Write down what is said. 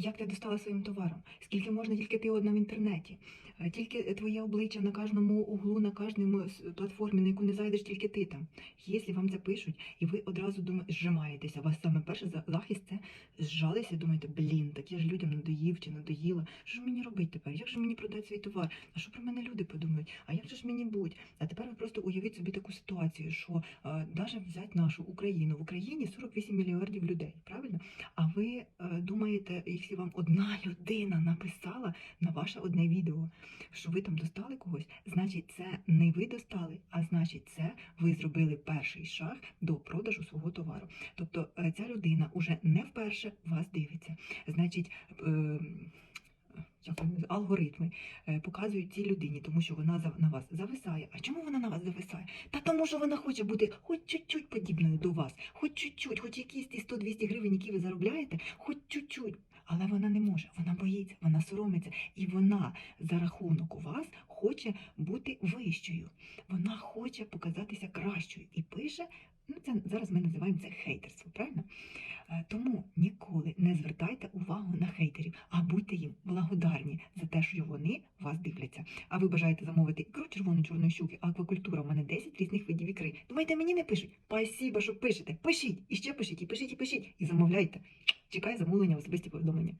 як ти достала своїм товаром, скільки можна тільки ти одна в інтернеті, Е, тільки твоє обличчя на кожному углу, на кожному платформі, на яку не зайдеш, тільки ти там. Якщо вам це пишуть, і ви одразу думаєте, зжимаєтеся, у вас саме перший за- захист це зжалися, думаєте, блін, так я ж людям надоїв чи надоїла. Що ж мені робити тепер? Як же мені продати свій товар? А що про мене люди подумають? А як же ж мені будь? А тепер ви просто уявіть собі таку ситуацію, що е, навіть взяти нашу Україну. В Україні 48 мільярдів людей, правильно? Ви е, думаєте, якщо вам одна людина написала на ваше одне відео, що ви там достали когось, значить, це не ви достали, а значить, це ви зробили перший шаг до продажу свого товару. Тобто е, ця людина уже не вперше вас дивиться. Значить, е, як вони називають? Алгоритми е, показують цій людині, тому що вона на вас зависає. А чому вона на вас зависає? Та тому, що вона хоче бути хоч чуть-чуть подібною до вас, хоч чуть-чуть, хоч якісь ті 100-200 гривень, які ви заробляєте, хоч чуть-чуть. Але вона не може, вона боїться, вона соромиться, і вона за рахунок у вас хоче бути вищою. Вона хоче показатися кращою і пише. Ну, це зараз ми називаємо це хейтерство, правильно? Е, Тому ніколи не звертайте увагу на хейтерів, їм благодарні за те, що вони вас дивляться. А ви бажаєте замовити ікру червону чорної щуки, аквакультура. У мене 10 різних видів ікри. Думаєте, мені не пишуть? Пасіба, що пишете. Пишіть і ще пишіть, і пишіть, і пишіть, і замовляйте. Чекаю замовлення особисті повідомлення.